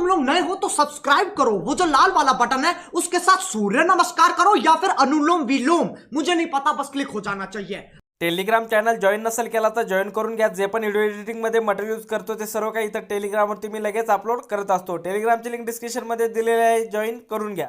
तुम लोग नए हो तो सब्सक्राइब करो। वो जो लाल वाला बटन है उसके साथ सूर्य नमस्कार करो या फिर अनुलोम विलोम। मुझे नहीं पता बस क्लिक हो जाना चाहिए। टेलिग्राम चॅनल जॉईन नसेल केला तर जॉईन करून घ्या. जे पण व्हिडिओ एडिटिंगमध्ये मटेरियल यूज करतो ते सर्व काही इथं टेलिग्रामवरती मी लगेच अपलोड करत असतो. टेलिग्रामची लिंक डिस्क्रिप्शनमध्ये दिलेली आहे. जॉईन करून घ्या.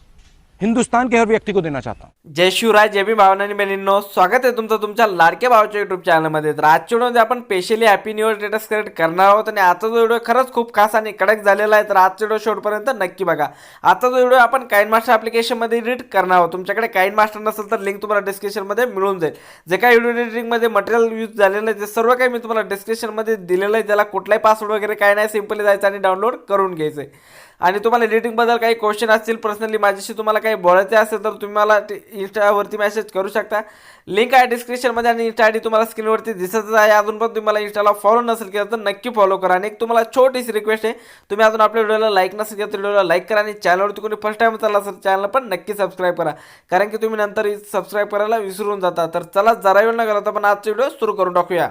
हिंदुस्तान के हर व्यक्ति को देना चाहता हूँ। जय शिवराय जय भी भावना आणि बहिणींनो स्वागत आहे तुमचं तुमच्या लाडक्या भावाच्या युट्यूब चॅनलमध्ये तर आजच्या व्हिडिओमध्ये आपण specially happy new year status create करणार आहोत आणि आजचा जो व्हिडिओ खरंच खूप खास आणि कडक झालेला आहे तर आजचा व्हिडिओ शेवटपर्यंत नक्की बघा. आजचा जो व्हिडिओ आपण काइन मास्टर ॲप्लिकेशनमध्ये एडिट करणार आहोत. तुमच्याकडे काइन मास्टर नसेल तर लिंक तुम्हाला डिस्क्रिप्शनमध्ये मिळून जाईल. जे काही व्हिडिओ एडिटिंगमध्ये मटेरियल यूज झालेलं आहे ते सर्व काही मी तुम्हाला डिस्क्रिप्शनमध्ये दिलेलं आहे. त्याला कुठलाही पासवर्ड वगैरे काय नाही सिम्पली जायचं आणि डाउनलोड करून घ्यायचं आहे आणि तुम्हाला एडिटिंगबद्दल काही क्वेश्चन असतील पर्सनली माझ्याशी तुम्हाला काही बोलायचे असेल तर तुम्ही मला इंस्टावरती मेसेज करू शकता. लिंक आहे डिस्क्रिप्शनमध्ये आणि इंस्टा आय डी तुम्हाला स्क्रीनवरती दिसतच आहे. अजून पण तुम्ही मला इंस्टाला फॉलो नसेल केलं तर नक्की फॉलो करा. आणि एक तुम्हाला छोटीशी रिक्वेस्ट आहे. तुम्ही अजून आपल्या व्हिडिओला लाईक नसेल केलं तर व्हिडिओला लाईक करा आणि चॅनलवरती कोणी फर्स्ट टाईम चालला असेल चॅनलला पण नक्की सबस्क्राईब करा. कारण की तुम्ही नंतर सबस्क्राईब करायला विसरून जाता. तर चला जरा वेळ न करता पण आजचा व्हिडिओ सुरू करून टाकूया.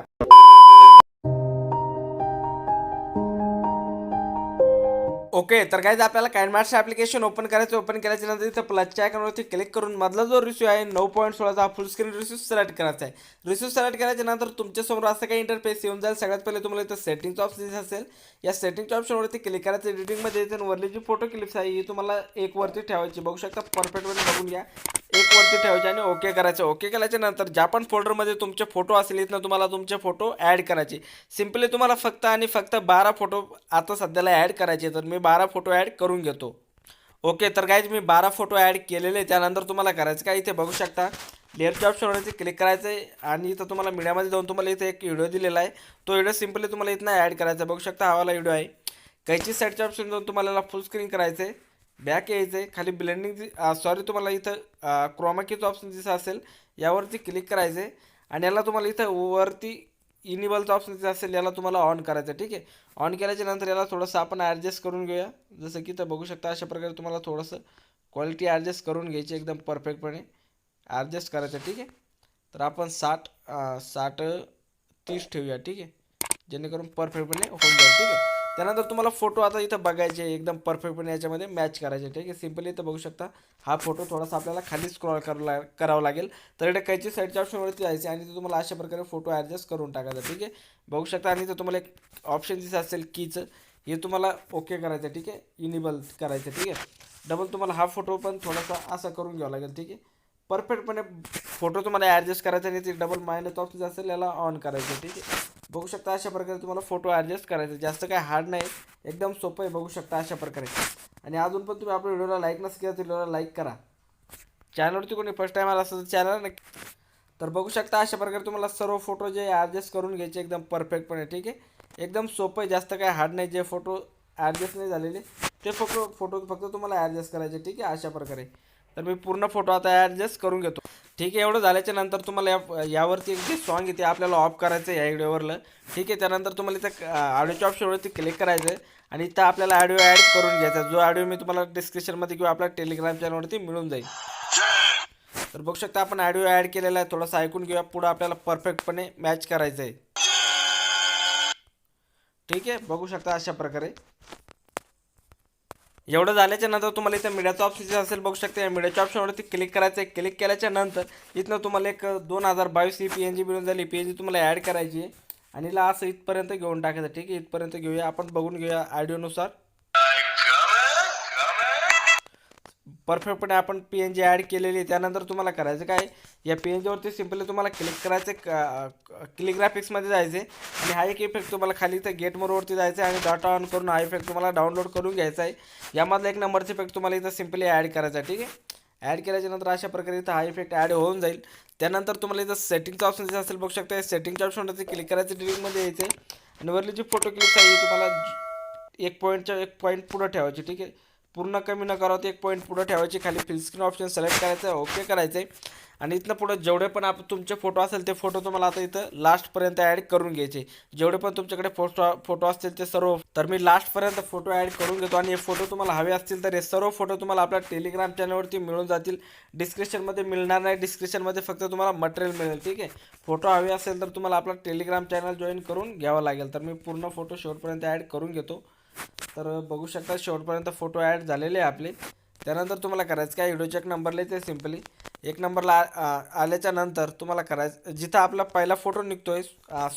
ओके तर काय आपल्याला काइनमार्टचं ॲप्लिकेशन ओपन करायचं ओपन केल्याच्यानंतर इथं प्लसच्या आयकॉनवरती क्लिक करून मधला जो रिस्यू आहे नऊ पॉईंट सोळाचा फुल स्क्रीन रिस्यू सिलेक्ट करायचा आहे. रिस्यू सिलेक्ट करायच्या नंतर तुमच्यासमोर असं काही इंटरफेस येऊन जाईल. सगळ्यात पहिले तुम्हाला इथं सेटिंगचं ऑप्शन दिसत असेल या सेटिंगच्या ऑप्शनवरती क्लिक करायचं एडिटिंगमध्ये येते वरली जी फोटो क्लिप्स आहे ही तुम्हाला एक वरती ठेवायची. बघू शकता परफेक्टमध्ये बघून घ्या. वरती ठेवायचे आणि ओके करायचं. ओके केल्याच्यानंतर ज्या पण फोल्डरमध्ये तुमचे फोटो असेल इथनं तुम्हाला तुमचे फोटो ॲड करायचे. सिम्पली तुम्हाला फक्त आणि फक्त बारा फोटो आता सध्याला ॲड करायचे तर मी बारा फोटो ॲड करून घेतो. ओके तर काय मी बारा फोटो ॲड केलेले. त्यानंतर तुम्हाला करायचं काय? इथे बघू शकता. लेअरच्या ऑप्शनवरती क्लिक करायचं आहे आणि इथं तुम्हाला मीडियामध्ये जाऊन तुम्हाला इथे एक व्हिडिओ दिलेला आहे. तो व्हिडिओ सिम्पली तुम्हाला इथनं ॲड करायचा आहे. बघू शकता हा वाला व्हिडिओ आहे. कैची साईडच्या ऑप्शन जाऊन तुम्हाला फुल स्क्रीन करायचं आहे बॅक यायचं आहे. खाली ब्लेंडिंग सॉरी तुम्हाला इथं क्रोमाकीचं ऑप्शन दिसत असेल यावरती क्लिक करायचं आहे आणि याला तुम्हाला इथं वरती इनिबलचं ऑप्शन दिसत असेल याला तुम्हाला ऑन करायचं आहे ठीक आहे? ऑन केल्याच्यानंतर याला थोडंसं आपण ॲडजस्ट करून घेऊया. जसं की इथं बघू शकता अशा प्रकारे तुम्हाला थोडंसं क्वालिटी ॲडजस्ट करून घ्यायची एकदम परफेक्टपणे ॲडजस्ट करायचं ठीक आहे? तर आपण साठ साठ तीस ठेवूया ठीक आहे? जेणेकरून परफेक्टपणे होऊन जाईल ठीक आहे? त्यानंतर तुम्हाला फोटो आता इथं बघायचे एकदम परफेक्टपणे याच्यामध्ये मॅच करायचे. ठीक आहे? सिम्पली इथं बघू शकता. हा फोटो थोडासा आपल्याला खाली स्क्रॉल करावं लाग करावं लागेल. तर इकडे कैची साईडच्या ऑप्शनवरती जायचे आणि ते तुम्हाला अशा प्रकारे फोटो ॲडजस्ट करून टाकायचा. ठीक आहे? बघू शकता. आणि इथं तुम्हाला एक ऑप्शन दिसत असेल कीचं हे तुम्हाला ओके करायचं आहे, ठीक आहे? इनिबल करायचं आहे, ठीक आहे? डबल तुम्हाला हा फोटो पण थोडासा असा करून घ्यावा लागेल. ठीक आहे? परफेक्टपणे फोटो तुम्हाला ॲडजस्ट करायचा आणि ते डबल मायनस ऑप्शन असेल याला ऑन करायचं ठीक आहे? बघू शकता अशा प्रकारे तुम्हाला फोटो ॲडजस्ट करायचे. जास्त काय हार्ड नाही. एकदम सोपं आहे बघू शकता अशा प्रकारे. आणि अजून पण तुम्ही आपल्या व्हिडिओला लाईक नसेल केला तर व्हिडिओला लाईक करा. चॅनलवरती कोणी फर्स्ट टाईम आला असेल तर चॅनल नक्की तर बघू शकता अशा प्रकारे तुम्हाला सर्व फोटो जे ॲडजस्ट करून घ्यायचे एकदम परफेक्टपणे ठीक आहे? एकदम सोपं आहे जास्त काय हार्ड नाही. जे फोटो ॲडजस्ट नाही झालेले ते फोटो फोटो फक्त तुम्हाला ॲडजस्ट करायचे ठीक आहे? अशा प्रकारे. तर मी पूर्ण फोटो आता ॲडजस्ट करून घेतो. ठीक आहे एवढं झाल्याच्यानंतर तुम्हाला या यावरती एक जे सॉन्ग येते आपल्याला ऑफ करायचं आहे या व्हिडिओवरलं. ठीक आहे त्यानंतर तुम्हाला इथं ऑडिओच्या ऑप्शनवरती क्लिक करायचं आहे आणि इथं आपल्याला ऑडिओ ॲड करून घ्यायचा जो ऑडिओ मी तुम्हाला डिस्क्रिप्शनमध्ये किंवा आपल्या टेलिग्राम चॅनलवरती मिळून जाईल. तर बघू शकता आपण ऑडिओ ॲड केलेला आहे. थोडासा ऐकून घेऊया. पुढं आपल्याला परफेक्टपणे मॅच करायचं आहे ठीक आहे बघू शकता अशा प्रकारे. एवढं झाल्याच्यानंतर तुम्हाला इथं मीडियाचा ऑप्शन असेल बघू शकता. या मीडियाच्या ऑप्शनवरती क्लिक करायचं आहे क्लिक केल्याच्यानंतर इथनं तुम्हाला एक दोन हजार बावीस ही पी एन जी मिळून झाली. पी एन जी तुम्हाला ॲड करायची आहे. आणि ला असं इथपर्यंत घेऊन टाकायचं. ठीक आहे? इथपर्यंत घेऊया. आपण बघून घेऊया ऑडिओनुसार परफेक्टपणे आपण पी एन जी ॲड केलेली आहे त्यानंतर तुम्हाला करायचं काय? या पी एन जीवरती सिम्पली तुम्हाला क्लिक करायचं क्लिक ग्राफिक्समध्ये जायचे आणि हा एक इफेक्ट तुम्हाला खाली इथं गेट मोडवरती जायचं आहे आणि डाटा ऑन करून हा इफेक्ट तुम्हाला डाउनलोड करून घ्यायचा आहे. यामधला एक नंबरचा इफेक्ट तुम्हाला इथं सिम्पली ॲड करायचा आहे ठीक आहे? ॲड केल्याच्यानंतर अशा प्रकारे इथं हा इफेक्ट ॲड होऊन जाईल. त्यानंतर तुम्हाला इथं सेटिंगचा ऑप्शन दिसत असेल बघू शकता सेटिंगच्या ऑप्शनवरती क्लिक करायचं डिलिंगमध्ये यायचं आहे आणि वरली जी फोटो क्लिक आहे तुम्हाला एक पॉईंटच्या एक पॉईंट पुढं ठेवायची ठीक आहे? पूर्ण कमी न करावं एक पॉईंट पुढं ठेवायची खाली फिल स्क्रीन ऑप्शन सिलेक्ट करायचं आहे ओके करायचं आहे आणि इथनं पुढं जेवढे पण आप तुमचे फोटो असेल ते फोटो तुम्हाला आता इथं लास्टपर्यंत ॲड करून घ्यायचे. जेवढे पण तुमच्याकडे फोटो फोटो असतील ते सर्व तर मी लास्टपर्यंत फोटो ॲड करून घेतो. आणि हे फोटो तुम्हाला हवे असतील तर हे सर्व फोटो तुम्हाला आपल्या टेलिग्राम चॅनलवरती मिळून जातील. डिस्क्रिप्शनमध्ये मिळणार नाही. डिस्क्रिप्शनमध्ये फक्त तुम्हाला मटेरियल मिळेल ठीक आहे? फोटो हवे असेल तर तुम्हाला आपला टेलिग्राम चॅनल जॉईन करून घ्यावं लागेल. तर मी पूर्ण फोटो शेवटपर्यंत ॲड करून घेतो. तर बघू शकता शेवटपर्यंत फोटो ॲड झालेले आहे आपले. त्यानंतर तुम्हाला करायचं काय व्हिडिओचे एक नंबर लिहायचे सिम्पली. एक नंबरला आ- आल्याच्यानंतर तुम्हाला करायचं जिथं आपला पहिला फोटो निघतोय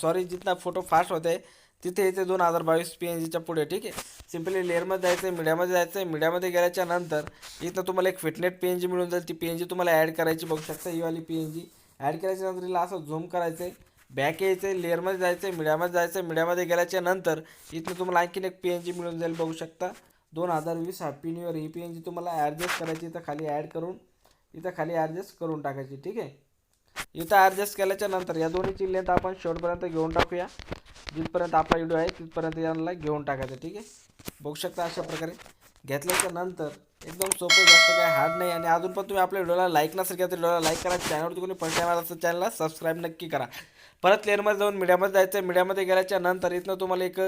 सॉरी जिथं फोटो फास्ट होते आहे तिथे येते दोन हजार बावीस पी एन जीच्या पुढे ठीक आहे. सिम्पली लेअरमध्ये जायचं आहे मीडियामध्ये जायचं आहे मीडियामध्ये गेल्याच्यानंतर इथं तुम्हाला एक फिटनेट पी एन जी मिळून जाईल. ती पी एन जी तुम्हाला ॲड करायची बघू शकता ही वाली पी एन जी ॲड केल्याच्यानंतर हिला असं झूम करायचं आहे बॅक यायचं आहे लेअरमध्ये जायचं आहे मीडियामध्ये जायचं आहे मीडियामध्ये गेल्याच्यानंतर इथनं तुम्हाला आणखीन एक पी एन जी मिळून जाईल बघू शकता. दोन हजार वीस हॅपी न्यू इयर ही पी एन जी तुम्हाला ॲडजस्ट करायची इथं खाली ॲड करून इथं खाली ॲडजस्ट करून टाकायची ठीक आहे? इथं ॲडजस्ट केल्याच्यानंतर या दोन्हीची लेंथ आपण शेवटपर्यंत घेऊन टाकूया. जिथपर्यंत आपला व्हिडिओ आहे तिथपर्यंत यांना घेऊन टाकायचं ठीक आहे? बघू शकता अशा प्रकारे. घेतल्याच्या नंतर एकदम सोपं जास्त काय हार्ड नाही. आणि अजून पण तुम्ही आपल्या व्हिडिओला लाईक नसेल किंवा तर व्हिडिओला लाईक करा. चॅनलवरती कोणी पण टाईम आला चॅनलला सबस्क्राईब नक्की करा. परत लेअरमध्ये जाऊन मीडियामध्ये जायचं आहे मीडियामध्ये गेल्याच्यानंतर इथनं तुम्हाला एक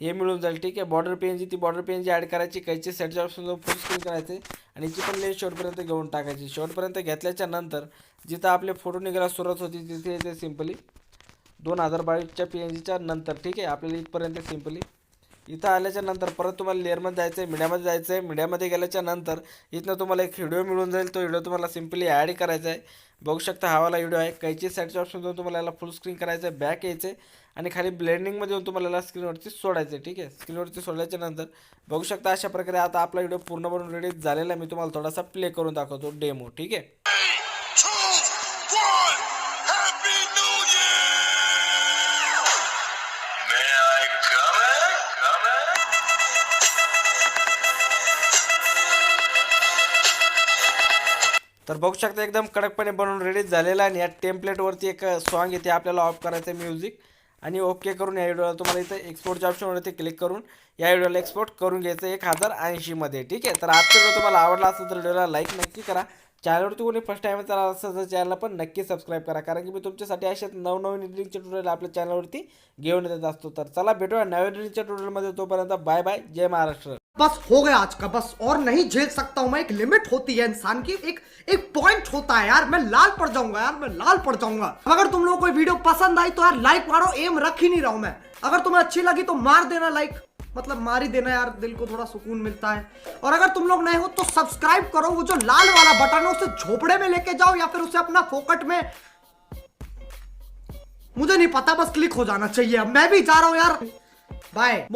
हे मिळून जाईल ठीक आहे? बॉर्डर पेन जी ती बॉर्डर पेन जी ॲड करायची कायची सेटच्या ऑप्शन जाऊन फुल स्क्रीन करायचे आणि याची पण लेअर शेवटपर्यंत घेऊन टाकायची. शेवटपर्यंत घेतल्याच्या नंतर जिथं आपले फोटो निघायला सुरुवात होती तिथे येते सिम्पली दोन हजार बावीसच्या पी एन जीच्या नंतर ठीक आहे? आपल्याला इथपर्यंत सिम्पली इथं आल्याच्यानंतर परत तुम्हाला लेअरमध्ये जायचं आहे मीडियामध्ये जायचं आहे मीडियामध्ये गेल्याच्यानंतर इथनं तुम्हाला एक व्हिडिओ मिळून जाईल. तो व्हिडिओ तुम्हाला सिम्पली ॲड करायचा आहे. बघू शकता हावाला व्हिडिओ आहे. कैची साईडच्या ऑप्शन देऊन तुम्हाला याला फुल स्क्रीन करायचं आहे बॅक यायचं आहे आणि खाली ब्लेंडिंगमध्ये येऊन तुम्हाला याला स्क्रीनवरती सोडायचं आहे ठीक आहे? स्क्रीनवरती सोडल्याच्या नंतर बघू शकता अशा प्रकारे आता आपला व्हिडिओ पूर्ण बनून रेडी झालेला मी तुम्हाला थोडासा प्ले करून दाखवतो डेमो ठीक आहे? तर बघू शकता एकदम कडकपणे बनवून रेडी झालेला आहे आणि या टेम्पलेटवरती एक सॉन्ग येते आपल्याला ऑफ करायचं आहे म्युझिक आणि ओके करून या व्हिडिओला तुम्हाला इथं एक्सपोर्टच्या ऑप्शनवरती क्लिक करून या व्हिडिओला एक्सपोर्ट करून घ्यायचं एक हजार ऐंशीमध्ये ठीक आहे? तर आजचा व्हिडिओ तुम्हाला आवडला असेल तर व्हिडिओला लाईक नक्की करा. चॅनलवरती कोणी फर्स्ट टाईम आला असेल तर चॅनलला पण नक्की सबस्क्राईब करा. कारण की मी तुमच्यासाठी अशाच नवनवीन एडिटिंगचे ट्युटोरियल आपल्या चॅनलवरती घेऊन येत असतो. तर चला भेटूया नवीन एडिटिंगच्या ट्युटोरियलमध्ये तोपर्यंत बाय बाय जय महाराष्ट्र. बस हो गया आज का, बस और नहीं झेल सकता हूँ मैं, एक लिमिट होती है इंसान की, एक एक पॉइंट होता है यार, मैं लाल पड़ जाऊँगा यार, मैं लाल पड़ जाऊँगा। अगर तुम लोगों को वीडियो पसंद आई तो यार लाइक मारो एम रख ही नहीं रहा हूँ मैं। अगर तुम्हें अच्छी लगी तो मार देना लाइक मतलब मार ही देना यार, दिल को थोड़ा सुकून मिलता है। और अगर तुम लोग नए हो तो सब्सक्राइब करो, वो जो लाल वाला बटन है, उसे झोपड़े में लेके जाओ या फिर उसे अपना फोकट में। मुझे नहीं पता, बस क्लिक हो जाना चाहिए। मैं भी जा रहा हूँ यार। बाय